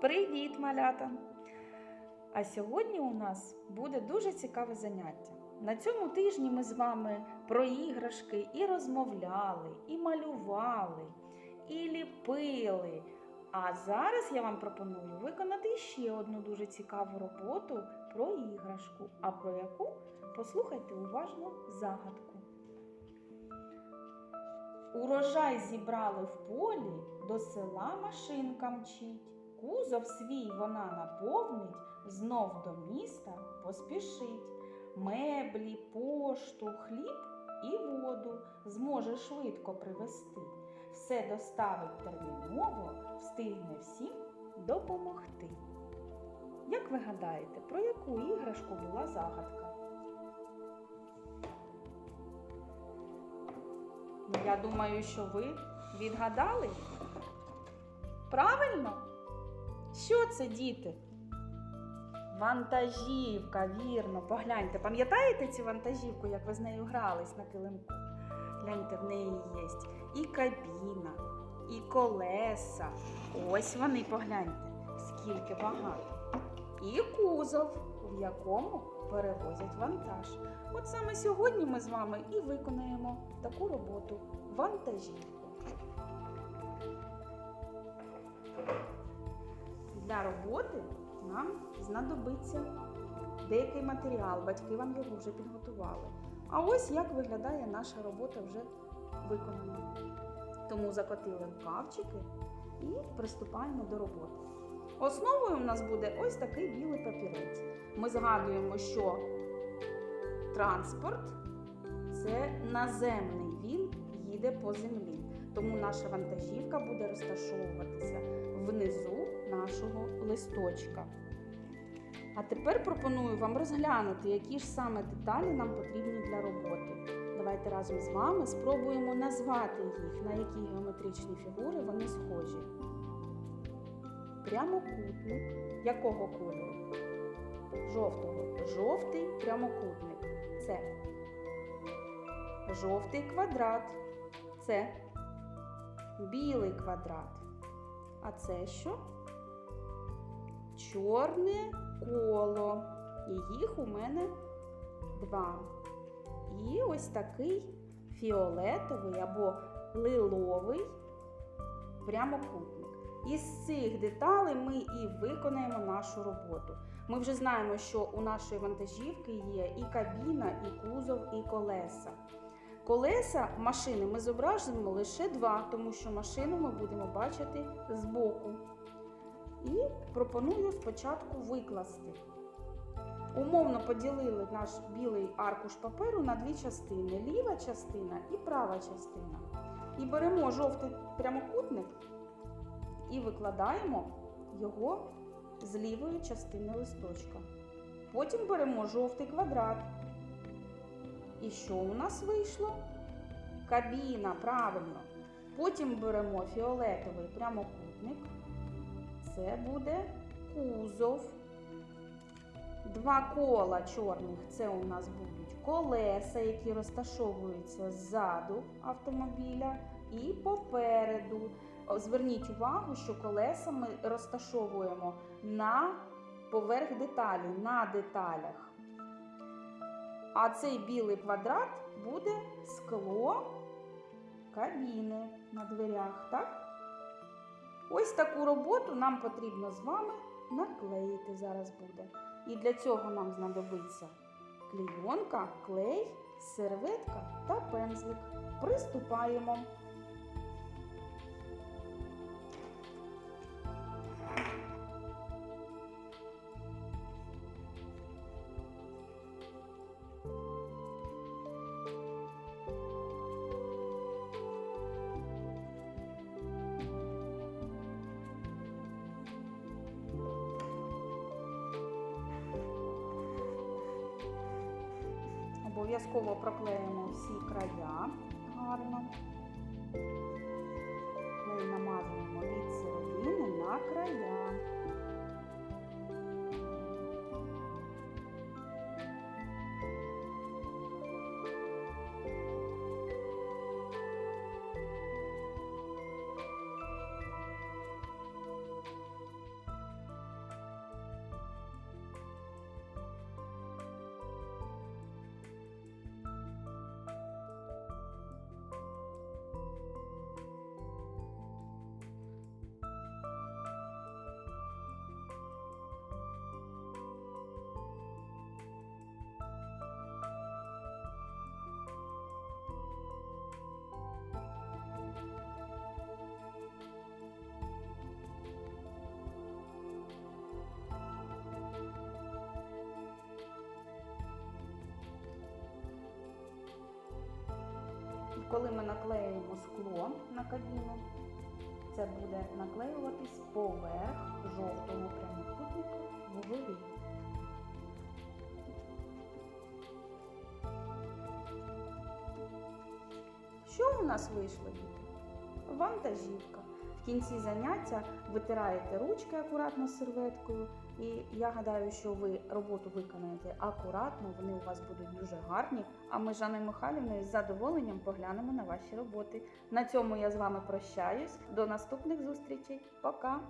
Привіт, малята! А сьогодні у нас буде дуже цікаве заняття. На цьому тижні ми з вами про іграшки і розмовляли, і малювали, і ліпили. А зараз я вам пропоную виконати ще одну дуже цікаву роботу про іграшку. А про яку послухайте уважно загадку. Урожай зібрали в полі, до села машинка мчить. Кузов свій вона наповнить, знов до міста поспішить. Меблі, пошту, хліб і воду зможе швидко привезти. Все доставить терміново, встигне всім допомогти. Як ви гадаєте, про яку іграшку була загадка? Ну, Я думаю, що ви відгадали? Правильно? Що це, діти? Вантажівка, вірно, погляньте. Пам'ятаєте цю вантажівку, як ви з нею грались на килимку? Гляньте, в неї є і кабіна, і колеса. Ось вони, погляньте, скільки багато. І кузов, в якому перевозять вантаж. От саме сьогодні ми з вами і виконаємо таку роботу вантажівку. Для роботи нам знадобиться деякий матеріал, батьки вам його вже підготували. А ось як виглядає наша робота вже виконана. Тому закотили рукавчики і приступаємо до роботи. Основою у нас буде ось такий білий папірець. Ми згадуємо, що транспорт це наземний, він їде по землі. Тому наша вантажівка буде розташовуватися внизу нашого листочка. А тепер пропоную вам розглянути, які ж саме деталі нам потрібні для роботи. Давайте разом з вами спробуємо назвати їх, на які геометричні фігури вони схожі. Прямокутник якого кольору? Жовтого. Жовтий прямокутник. Це жовтий квадрат. Це білий квадрат. А це що? Чорне коло. І їх у мене два. І ось такий фіолетовий або лиловий прямокутник. Із цих деталей ми і виконаємо нашу роботу. Ми вже знаємо, що у нашої вантажівки є і кабіна, і кузов, і колеса. Колеса машини ми зображуємо лише два, тому що машину ми будемо бачити збоку. І пропоную спочатку викласти. Умовно поділили наш білий аркуш паперу на дві частини: ліва частина і права частина. І беремо жовтий прямокутник і викладаємо його з лівої частини листочка. Потім беремо жовтий квадрат. І що у нас вийшло? Кабіна, правильно. Потім беремо фіолетовий прямокутник. Це буде кузов. Два кола чорних це у нас будуть колеса, які розташовуються ззаду автомобіля і попереду. Зверніть увагу, що колеса ми розташовуємо на поверх деталі, на деталях. А цей білий квадрат буде скло кабіни на дверях, так? Ось таку роботу нам потрібно з вами наклеїти зараз буде. І для цього нам знадобиться клейонка, клей, серветка та пензлик. Приступаємо. Обов'язково проклеїмо всі края гарно. Коли ми наклеїмо скло на кабіну, це буде наклеюватись поверх жовтого прямокутника вгорі. Що у нас вийшло? Вантажівка. В кінці заняття витираєте ручки акуратно серветкою, і я гадаю, що ви роботу виконаєте акуратно, вони у вас будуть дуже гарні. А ми з Жанною Михайлівною з задоволенням поглянемо на ваші роботи. На цьому я з вами прощаюсь. До наступних зустрічей. Пока!